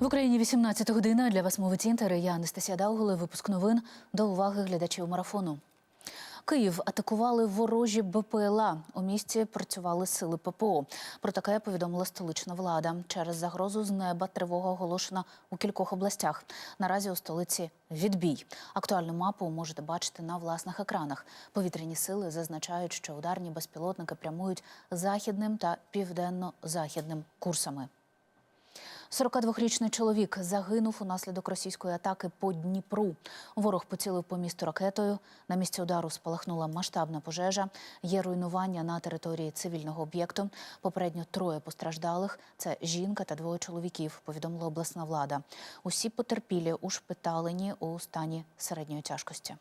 В Україні 18 година для вас мовить інтер. Я Анастасія Дауголи. Випуск новин до уваги глядачів марафону. Київ атакували ворожі БПЛА. У місті працювали сили ППО. Про таке повідомила столична влада. Через загрозу з неба тривога оголошена у кількох областях. Наразі у столиці відбій. Актуальну мапу можете бачити на власних екранах. Повітряні сили зазначають, що ударні безпілотники прямують західним та південно-західним курсами. 42-річний чоловік загинув унаслідок російської атаки по Дніпру. Ворог поцілив по місту ракетою. На місці удару спалахнула масштабна пожежа. Є руйнування на території цивільного об'єкту. Попередньо троє постраждалих. Це жінка та двоє чоловіків. Повідомила обласна влада. Усі потерпілі ушпиталені у стані середньої тяжкості.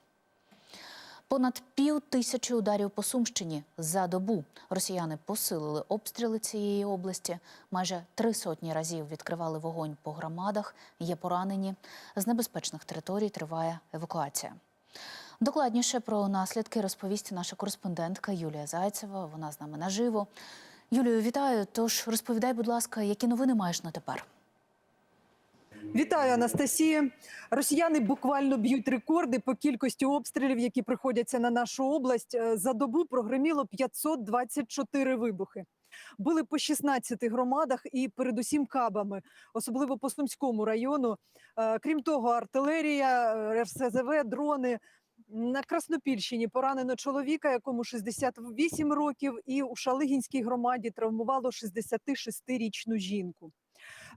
Понад пів тисячі ударів по Сумщині за добу. Росіяни посилили обстріли цієї області. Майже три сотні разів відкривали вогонь по громадах. Є поранені. З небезпечних територій триває евакуація. Докладніше про наслідки розповість наша кореспондентка Юлія Зайцева. Вона з нами наживо. Юлію, вітаю. Тож розповідай, будь ласка, які новини маєш на тепер? Вітаю, Анастасія. Росіяни буквально б'ють рекорди по кількості обстрілів, які приходяться на нашу область. Е, За добу прогреміло 524 вибухи. Були по 16 громадах і передусім кабами, особливо по Сумському району. Е, Крім того, артилерія, е, РСЗВ, дрони. На Краснопільщині поранено чоловіка, якому 68 років, і у Шалигінській громаді травмувало 66-річну жінку.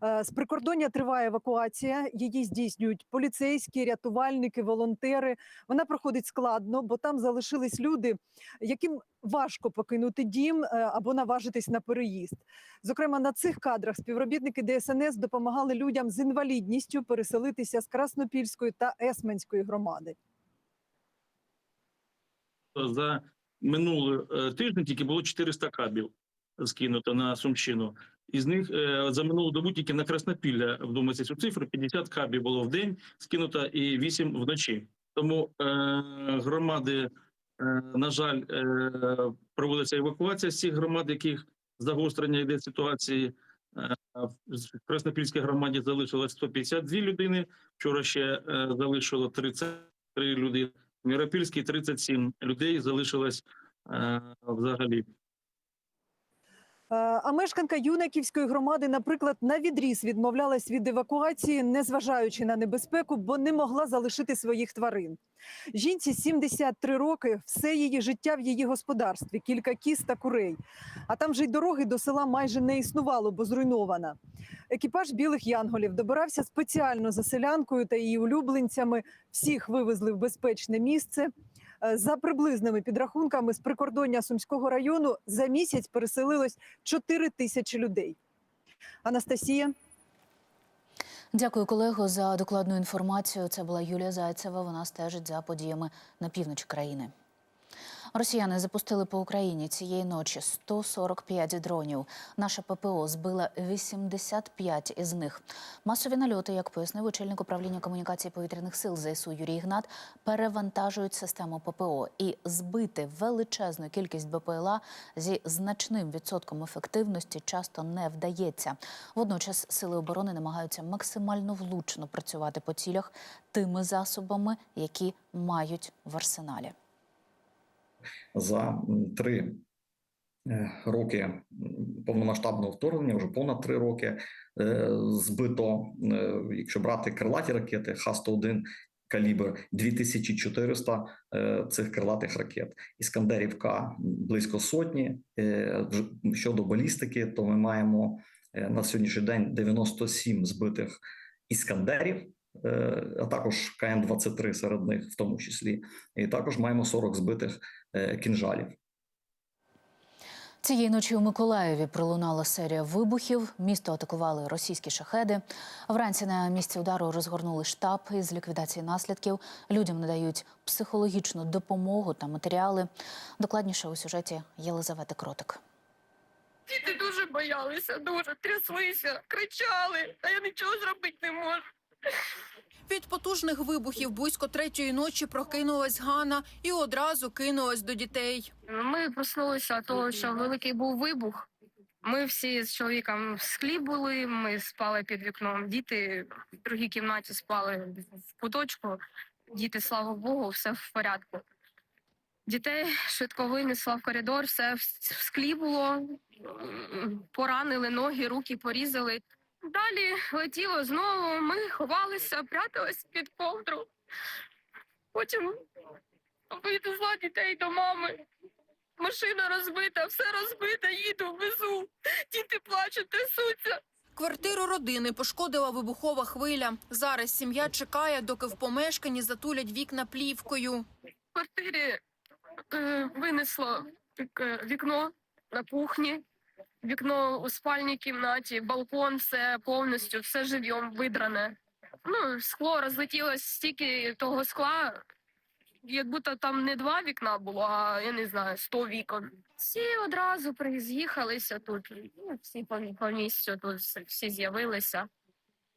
Е, З прикордоння триває евакуація. Її здійснюють поліцейські, рятувальники, волонтери. Вона проходить складно, бо там залишились люди, яким важко покинути дім е, або наважитись на переїзд. Зокрема, на цих кадрах співробітники ДСНС допомагали людям з інвалідністю переселитися з Краснопільської та Есменської громади. за минулий е, тиждень тільки було 400 кабів скинуто на Сумщину. Із них е, за минулу добу тільки на Краснопілля вдумайтеся цю цифру 50 кабів було в день скинуто і 8 вночі. Тому е, громади, е, на жаль, е, проводиться евакуація з цих громад, яких загострення йде ситуації. Е, В Краснопільській громаді залишилось 152 людини. Вчора ще е, залишило 33 людини. В Міропільській 37 людей залишилось взагалі. Е, А мешканка Юнаківської громади, наприклад, на відріз відмовлялась від евакуації, незважаючи на небезпеку, бо не могла залишити своїх тварин. Жінці 73 роки, все її життя в її господарстві, кілька кіз та курей. А там же й дороги до села майже не існувало, бо зруйнована. Екіпаж білих янголів добирався спеціально за селянкою та її улюбленцями. Всіх вивезли в безпечне місце. Е, За приблизними підрахунками з прикордоння Сумського району за місяць переселилось 4 тисячі людей. Анастасія. Дякую, колего, за докладну інформацію. Це була Юлія Зайцева. Вона стежить за подіями на півночі країни. Росіяни запустили по Україні цієї ночі 145 дронів. Наша ППО збила 85 із них. Масові нальоти, як пояснив очільник управління комунікації повітряних сил ЗСУ Юрій Гнат, перевантажують систему ППО і збити величезну кількість БПЛА зі значним відсотком ефективності часто не вдається. Водночас сили оборони намагаються максимально влучно працювати по цілях тими засобами, які мають в арсеналі. За три е, роки повномасштабного вторгнення, вже понад три роки, е, збито, е, якщо брати крилаті ракети, Х-101 калібр 2400 е, цих крилатих ракет. Іскандерів К близько сотні. Щодо балістики, то ми маємо на сьогоднішній день 97 збитих іскандерів. Е, А також КМ-23 серед них, в тому числі, і також маємо 40 збитих е, кінжалів. Цієї ночі у Миколаєві пролунала серія вибухів. Місто атакували російські шахеди. Вранці на місці удару розгорнули штаб із ліквідації наслідків. Людям надають психологічну допомогу та матеріали. Докладніше у сюжеті Єлизавети Кротик. Діти дуже боялися, дуже тряслися, кричали, а я нічого зробити не можу. Від потужних вибухів близько третьої ночі прокинулась Ганна і одразу кинулась до дітей. Ми проснулися того, що великий був вибух. Ми всі з чоловіком в склі були, ми спали під вікном. Діти в другій кімнаті спали в куточку. Діти, слава Богу, все в порядку. Дітей швидко винесла в коридор, все в склі було, поранили ноги, руки порізали. Далі летіло знову. Ми ховалися, прятались під ковдру. Потім вивезла дітей до мами. Машина розбита, все розбите, їду, везу. Діти плачуть, трясуться. Квартиру родини пошкодила вибухова хвиля. Зараз сім'я чекає, доки в помешканні затулять вікна плівкою. В квартирі е, винесло таке вікно на кухні, вікно у спальній кімнаті, балкон, все повністю, все живьом видране. Ну, скло розлетілось стільки того скла, як будто там не два вікна було, а я не знаю, сто вікон. Всі одразу приїхалися тут. Ну, всі по, по місцю тут всі з'явилися.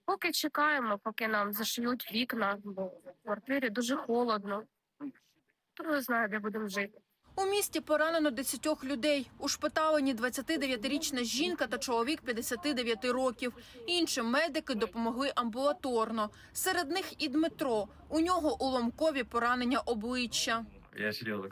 Поки чекаємо, поки нам зашиють вікна, бо в квартирі дуже холодно. Хто знає, де будемо жити. У місті поранено 10 людей. У шпиталені 29-річна жінка та чоловік 59 років. Інші медики допомогли амбулаторно. Серед них і Дмитро. У нього уламкові поранення обличчя.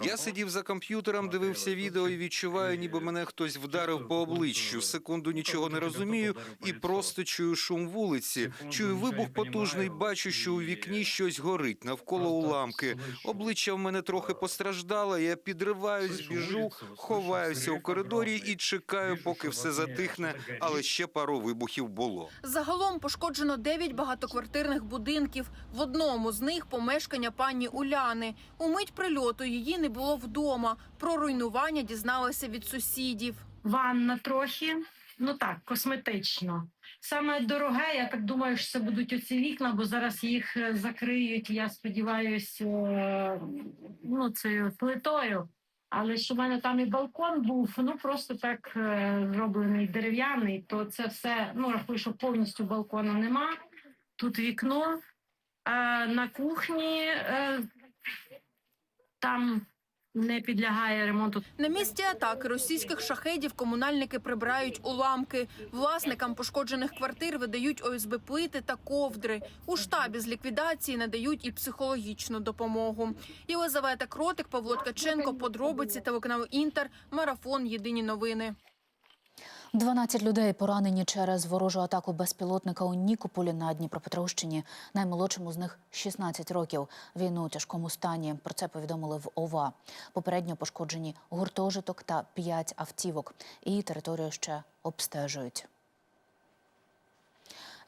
Я сидів за комп'ютером, дивився відео і відчуваю, ніби мене хтось вдарив по обличчю. Секунду нічого не розумію і просто чую шум вулиці. Чую вибух потужний, бачу, що у вікні щось горить навколо уламки. Обличчя в мене трохи постраждало. Я підриваюсь, біжу, ховаюся у коридорі і чекаю, поки все затихне. Але ще пару вибухів було. Загалом пошкоджено 9 багатоквартирних будинків. В одному з них помешкання пані Уляни. У мить прильоту її не було вдома. Про руйнування дізналася від сусідів. ванна трохи, ну так, косметично. Саме дороге, я так думаю, що це будуть оці вікна, бо зараз їх е, закриють, я сподіваюся, ну, цією плитою. Але що в мене там і балкон був, ну просто так е, зроблений дерев'яний, то це все, ну рахую, що повністю балкону нема. Тут вікно. На кухні е, там не підлягає ремонту. На місці атаки російських шахедів комунальники прибирають уламки. Власникам пошкоджених квартир видають ОСБ плити та ковдри. У штабі з ліквідації надають і психологічну допомогу. Єлизавета Кротик, Павло Ткаченко, подробиці телеканал Інтер, марафон. Єдині новини. 12 людей поранені через ворожу атаку безпілотника у Нікополі на Дніпропетровщині. Наймолодшому з них 16 років. Війну у тяжкому стані. Про це повідомили в ОВА. Попередньо пошкоджені гуртожиток та 5 автівок. І територію ще обстежують.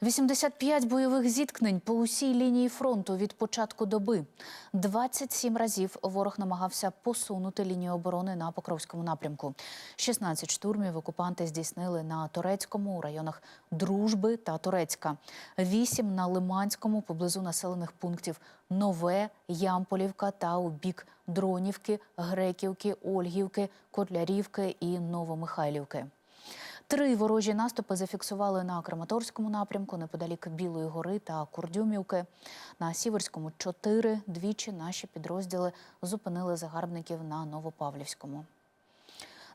85 бойових зіткнень по усій лінії фронту від початку доби. 27 разів ворог намагався посунути лінію оборони на Покровському напрямку. 16 штурмів окупанти здійснили на Турецькому у районах Дружби та Турецька. 8 на Лиманському поблизу населених пунктів Нове, Ямполівка та у бік Дронівки, Греківки, Ольгівки, Котлярівки і Новомихайлівки. Три ворожі наступи зафіксували на Краматорському напрямку неподалік Білої гори та Курдюмівки. На Сіверському чотири. Двічі наші підрозділи зупинили загарбників на Новопавлівському.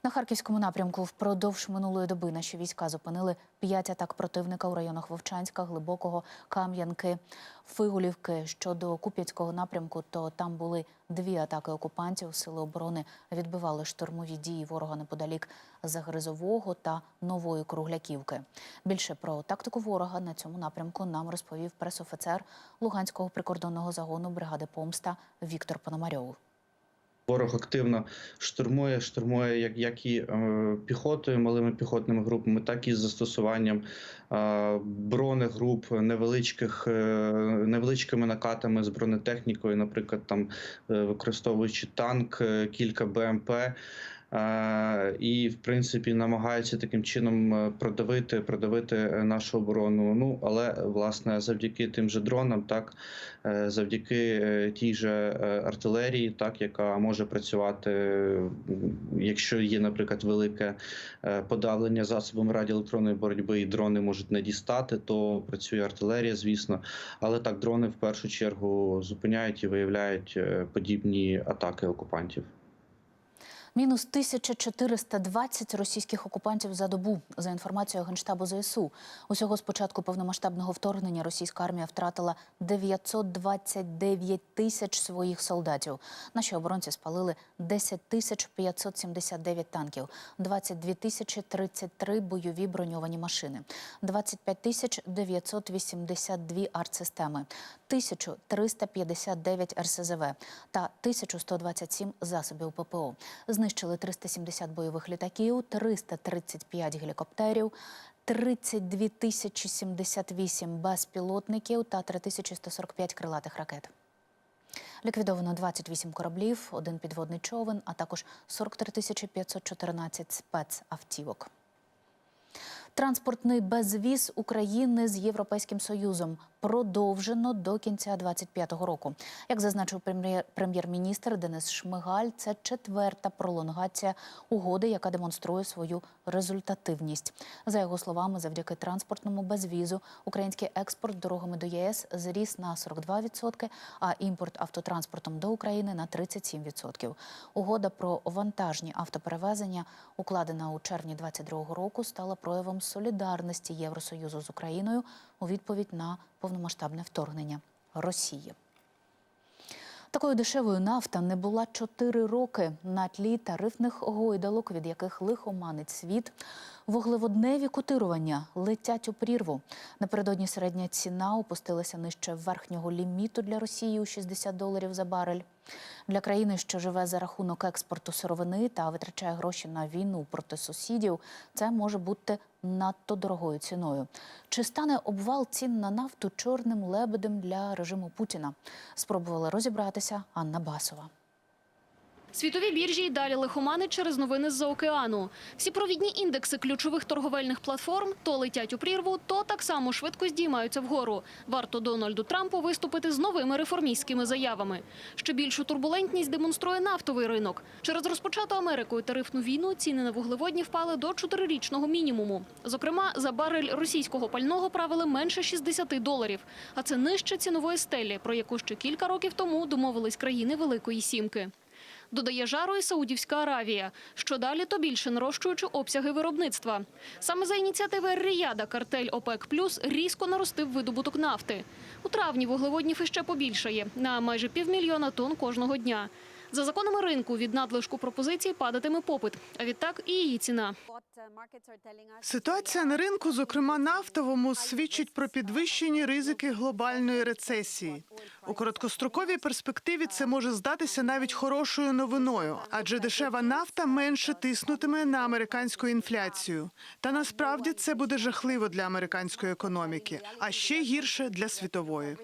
На харківському напрямку впродовж минулої доби наші війська зупинили п'ять атак противника у районах Вовчанська, Глибокого, Кам'янки, Фигулівки. Щодо Куп'янського напрямку, то там були дві атаки окупантів. Сили оборони відбивали штурмові дії ворога неподалік Загризового та Нової Кругляківки. Більше про тактику ворога на цьому напрямку нам розповів пресофіцер Луганського прикордонного загону бригади Помста Віктор Пономарьов. Ворог активно штурмує, штурмує як, як і е, піхотою, малими піхотними групами, так і з застосуванням е, бронегруп, невеличких, е, невеличкими накатами з бронетехнікою, наприклад, там е, використовуючи танк, е, кілька БМП. Е, і, в принципі, намагаються таким чином е, продавити, продавити е, нашу оборону. Ну але власне завдяки тим же дронам, так завдяки тій же артилерії, так яка може працювати, якщо є, наприклад, велике подавлення засобами радіоелектронної боротьби, і дрони можуть не дістати, то працює артилерія, звісно. Але так, дрони в першу чергу зупиняють і виявляють подібні атаки окупантів. Мінус 1420 російських окупантів за добу. За інформацією Генштабу ЗСУ. Усього з початку повномасштабного вторгнення російська армія втратила 929 тисяч своїх солдатів. Наші оборонці спалили 10 тисяч 579 танків, 22 тисячі 33 бойові броньовані машини, 25 тисяч 982 артсистеми, 1359 РСЗВ та 1127 засобів ППО. Знищили 370 бойових літаків, 335 гелікоптерів, 32 тисячі 78 безпілотників та 3145 крилатих ракет. Ліквідовано 28 кораблів, один підводний човен, а також 43 тисячі 514 спецавтівок. Транспортний безвіз України з Європейським Союзом продовжено до кінця 2025 року. Як зазначив прем'єр- прем'єр-міністр Денис Шмигаль, це четверта пролонгація угоди, яка демонструє свою результативність. За його словами, завдяки транспортному безвізу український експорт дорогами до єС зріс на 42%, а імпорт автотранспортом до України на 37%. Угода про вантажні автоперевезення, укладена у червні 2022 року, стала проявом солідарності Євросоюзу з Україною у відповідь на повномасштабне вторгнення Росії. Такою дешевою нафта не була чотири роки на тлі тарифних гойдалок, від яких лихоманить світ. Вуглеводневі котирування летять у прірву. Напередодні середня ціна опустилася нижче верхнього ліміту для Росії у 60 доларів за барель. Для країни, що живе за рахунок експорту сировини та витрачає гроші на війну проти сусідів, це може бути надто дорогою ціною. Чи стане обвал цін на нафту чорним лебедем для режиму Путіна? Спробувала розібратися Анна Басова. Світові біржі й далі лихоманить через новини з-за океану. Всі провідні індекси ключових торговельних платформ то летять у прірву, то так само швидко здіймаються вгору. Варто Дональду Трампу виступити з новими реформістськими заявами. Ще більшу турбулентність демонструє нафтовий ринок. Через розпочату Америкою тарифну війну ціни на вуглеводні впали до чотирирічного мінімуму. Зокрема, за барель російського пального правили менше 60 доларів. А це нижче цінової стелі, про яку ще кілька років тому домовились країни Великої Сімки. Додає жару і Саудівська Аравія. Що далі, то більше нарощуючи обсяги виробництва. Саме за ініціативи Ріяда картель ОПЕК Плюс різко наростив видобуток нафти. У травні вуглеводнів іще побільшає на майже півмільйона тонн кожного дня. За законами ринку від надлишку пропозицій падатиме попит, а відтак і її ціна. Ситуація на ринку, зокрема нафтовому, свідчить про підвищені ризики глобальної рецесії. У короткостроковій перспективі це може здатися навіть хорошою новиною, адже дешева нафта менше тиснутиме на американську інфляцію. Та насправді це буде жахливо для американської економіки, а ще гірше для світової.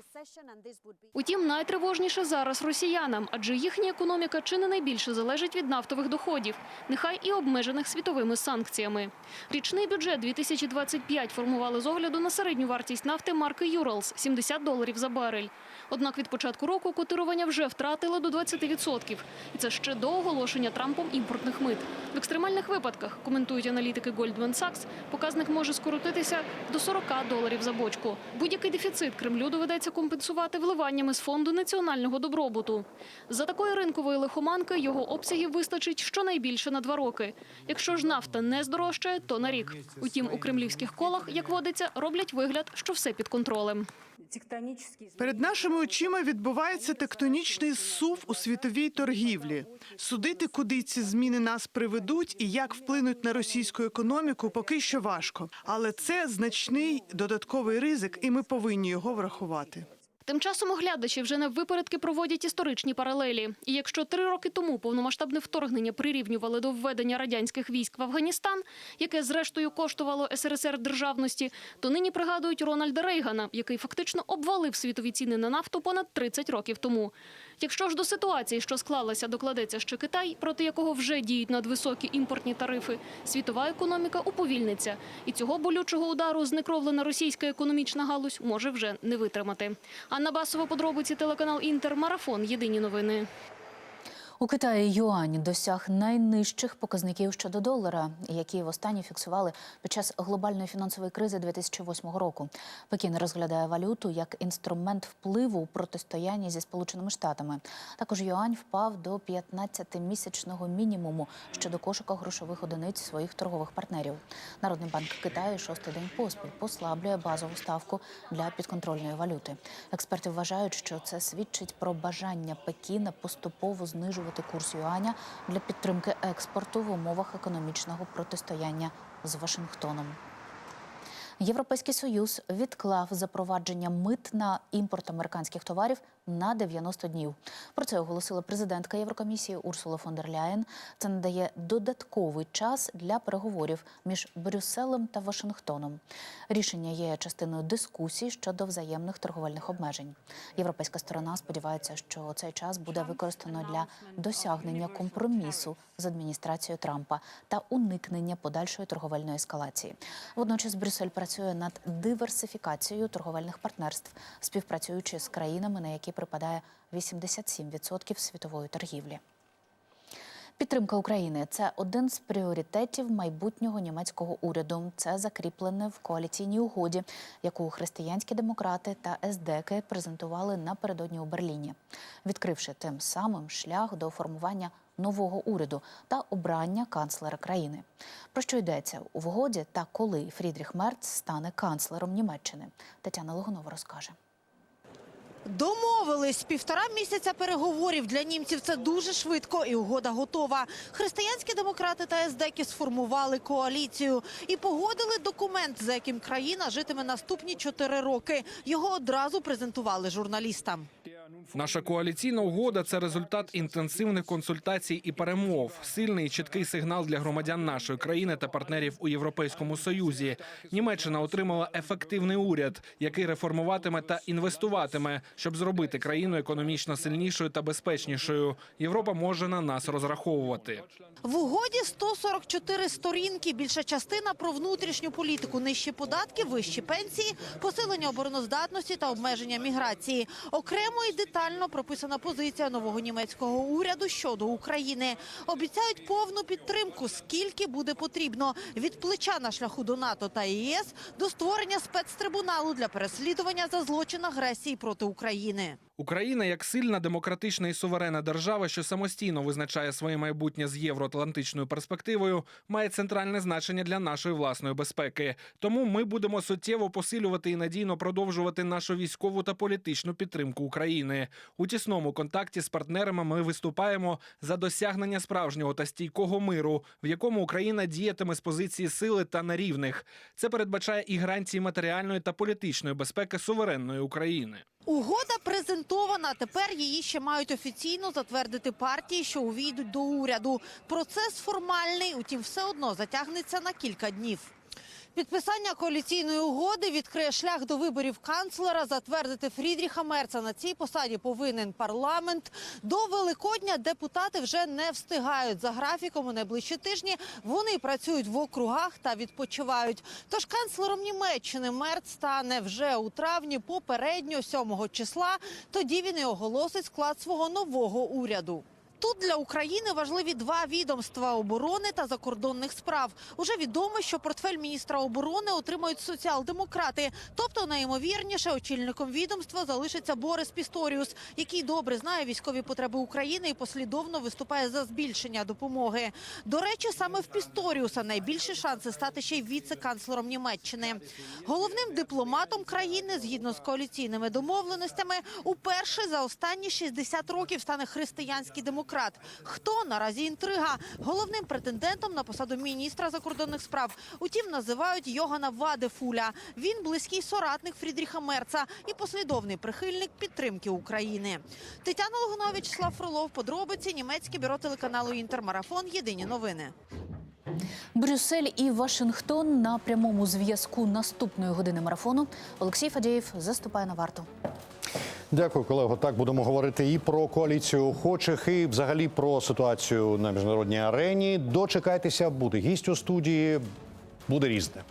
Утім, найтривожніше зараз росіянам, адже їхня економіка чи не найбільше залежить від нафтових доходів, нехай і обмежених світовими санкціями. Річний бюджет 2025 формували з огляду на середню вартість нафти марки Юралс – 70 доларів за барель. Однак від початку року котирування вже втратили до 20%. І це ще до оголошення Трампом імпортних мит. В екстремальних випадках, коментують аналітики Goldman Sachs, показник може скоротитися до 40 доларів за бочку. Будь-який дефіцит Кремлю доведеться компенсувати вливаннями з фонду національного добробуту. За такої ринкової лихоманки його обсягів вистачить щонайбільше на два роки. Якщо ж нафта не здорожчає, то на рік. Утім, у кремлівських колах, як водиться, роблять вигляд, що все під контролем. Перед нашими очима відбувається тектонічний зсув у світовій торгівлі. Судити, куди ці зміни нас приведуть і як вплинуть на російську економіку, поки що важко. Але це значний додатковий ризик, і ми повинні його врахувати. Тим часом оглядачі вже на випередки проводять історичні паралелі. І якщо три роки тому повномасштабне вторгнення прирівнювали до введення радянських військ в Афганістан, яке зрештою коштувало СРСР державності, то нині пригадують Рональда Рейгана, який фактично обвалив світові ціни на нафту понад 30 років тому. Якщо ж до ситуації, що склалася, докладеться ще Китай, проти якого вже діють надвисокі імпортні тарифи, світова економіка уповільниться. І цього болючого удару знекровлена російська економічна галузь може вже не витримати. Анна Басова, подробиці, телеканал Інтер, Марафон. Єдині новини. У Китаї юань досяг найнижчих показників щодо долара, які востаннє фіксували під час глобальної фінансової кризи 2008 року. Пекін розглядає валюту як інструмент впливу у протистоянні зі Сполученими Штатами. Також юань впав до 15-місячного мінімуму щодо кошика грошових одиниць своїх торгових партнерів. Народний банк Китаю шостий день поспіль послаблює базову ставку для підконтрольної валюти. Експерти вважають, що це свідчить про бажання Пекіна поступово знижувати курс юаня для підтримки експорту в умовах економічного протистояння з Вашингтоном. Європейський союз відклав запровадження мит на імпорт американських товарів на 90 днів. Про це оголосила президентка Єврокомісії Урсула фон дер Ляєн. Це надає додатковий час для переговорів між Брюсселем та Вашингтоном. Рішення є частиною дискусій щодо взаємних торговельних обмежень. Європейська сторона сподівається, що цей час буде використано для досягнення компромісу з адміністрацією Трампа та уникнення подальшої торговельної ескалації. Водночас Брюссель працює над диверсифікацією торговельних партнерств, співпрацюючи з країнами, на які припадає 87% світової торгівлі. Підтримка України це один з пріоритетів майбутнього німецького уряду. Це закріплене в коаліційній угоді, яку християнські демократи та СДЕКи презентували напередодні у Берліні, відкривши тим самим шлях до формування нового уряду та обрання канцлера країни. Про що йдеться у угоді та коли Фрідріх Мерц стане канцлером Німеччини? Тетяна Логунова розкаже. Домовились півтора місяця переговорів для німців. Це дуже швидко, і угода готова. Християнські демократи та СДЕКи сформували коаліцію і погодили документ, за яким країна житиме наступні чотири роки. Його одразу презентували журналістам. Наша коаліційна угода це результат інтенсивних консультацій і перемов, сильний і чіткий сигнал для громадян нашої країни та партнерів у Європейському Союзі. Німеччина отримала ефективний уряд, який реформуватиме та інвестуватиме, щоб зробити країну економічно сильнішою та безпечнішою. Європа може на нас розраховувати. В угоді 144 сторінки. Більша частина про внутрішню політику, нижчі податки, вищі пенсії, посилення обороноздатності та обмеження міграції. Окремо детально прописана позиція нового німецького уряду щодо України. Обіцяють повну підтримку, скільки буде потрібно від плеча на шляху до НАТО та ЄС до створення спецтрибуналу для переслідування за злочин агресії проти України. Україна як сильна демократична і суверенна держава, що самостійно визначає своє майбутнє з євроатлантичною перспективою, має центральне значення для нашої власної безпеки. Тому ми будемо суттєво посилювати і надійно продовжувати нашу військову та політичну підтримку України. У тісному контакті з партнерами ми виступаємо за досягнення справжнього та стійкого миру, в якому Україна діятиме з позиції сили та на рівних. Це передбачає і гарантії матеріальної та політичної безпеки суверенної України. Угода презентована. Тепер її ще мають офіційно затвердити партії, що увійдуть до уряду. Процес формальний, утім, все одно затягнеться на кілька днів. Підписання коаліційної угоди відкриє шлях до виборів канцлера. Затвердити Фрідріха Мерца на цій посаді повинен парламент. До Великодня депутати вже не встигають за графіком. У найближчі тижні вони працюють в округах та відпочивають. Тож канцлером Німеччини Мерц стане вже у травні, попередньо 7 числа. Тоді він і оголосить склад свого нового уряду. Тут для України важливі два відомства оборони та закордонних справ. Уже відомо, що портфель міністра оборони отримають соціал-демократи. Тобто, найімовірніше, очільником відомства залишиться Борис Пісторіус, який добре знає військові потреби України і послідовно виступає за збільшення допомоги. До речі, саме в Пісторіуса найбільші шанси стати ще й віце-канцлером Німеччини. Головним дипломатом країни, згідно з коаліційними домовленостями, уперше за останні 60 років стане християнський демократ. Хто наразі інтрига? Головним претендентом на посаду міністра закордонних справ. Утім, називають Йогана Вадефуля. Він близький соратник Фрідріха Мерца і послідовний прихильник підтримки України. Тетяна Логунович, Слав Фролов, подробиці німецьке бюро телеканалу Інтермарафон. Єдині новини. Брюссель і Вашингтон на прямому зв'язку наступної години марафону. Олексій Фадєєв заступає на варту. Дякую, колего. Так будемо говорити і про коаліцію охочих, і взагалі про ситуацію на міжнародній арені. Дочекайтеся, буде гість у студії, буде різне.